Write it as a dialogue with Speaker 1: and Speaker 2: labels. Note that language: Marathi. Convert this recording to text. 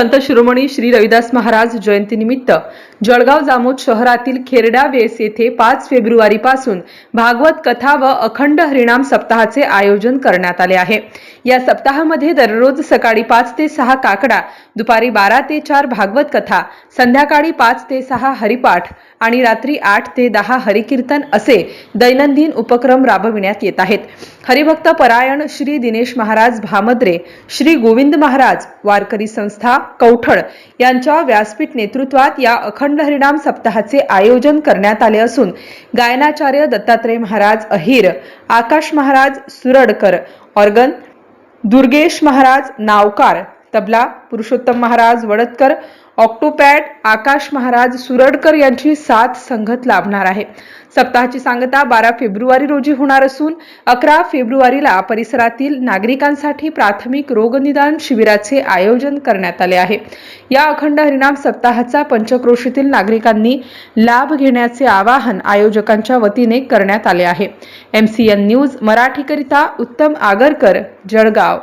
Speaker 1: संत शिरोमणी श्री रविदास महाराज जयंतीनिमित्त जळगाव जामोद शहरातील खेरडा वेस येथे पाच फेब्रुवारीपासून भागवत कथा व अखंड हरिणाम सप्ताहाचे आयोजन करण्यात आले आहे. या सप्ताहामध्ये दररोज सकाळी पाच ते सहा काकडा दुपारी बारा ते चार भागवत कथा संध्याकाळी पाच ते सहा हरिपाठ आणि रात्री आठ ते दहा हरिकीर्तन असे दैनंदिन उपक्रम राबविण्यात येत आहेत. हरिभक्त परायण श्री दिनेश महाराज भामद्रे श्री गोविंद महाराज वारकरी संस्था कौठळ यांच्या व्यासपीठ नेतृत्वात या अखंड हरिणाम सप्ताहाचे आयोजन करण्यात आले असून गायनाचार्य दत्तात्रय महाराज अहिर आकाश महाराज सुरडकर ऑर्गन दुर्गेश महाराज नावकार तबला पुरुषोत्तम महाराज वडतकर ऑक्टोपॅड आकाश महाराज सुरडकर यांची सात संगत लाभणार आहे. सप्ताहाची सांगता बारा फेब्रुवारी रोजी होणार असून अकरा फेब्रुवारीला परिसरातील नागरिकांसाठी प्राथमिक रोगनिदान शिबिराचे आयोजन करण्यात आले आहे. या अखंड हरिनाम सप्ताहाचा पंचक्रोशीतील नागरिकांनी लाभ घेण्याचे आवाहन आयोजकांच्या वतीने करण्यात आले आहे. एम सी एन न्यूज मराठीकरिता उत्तम आगरकर जळगाव.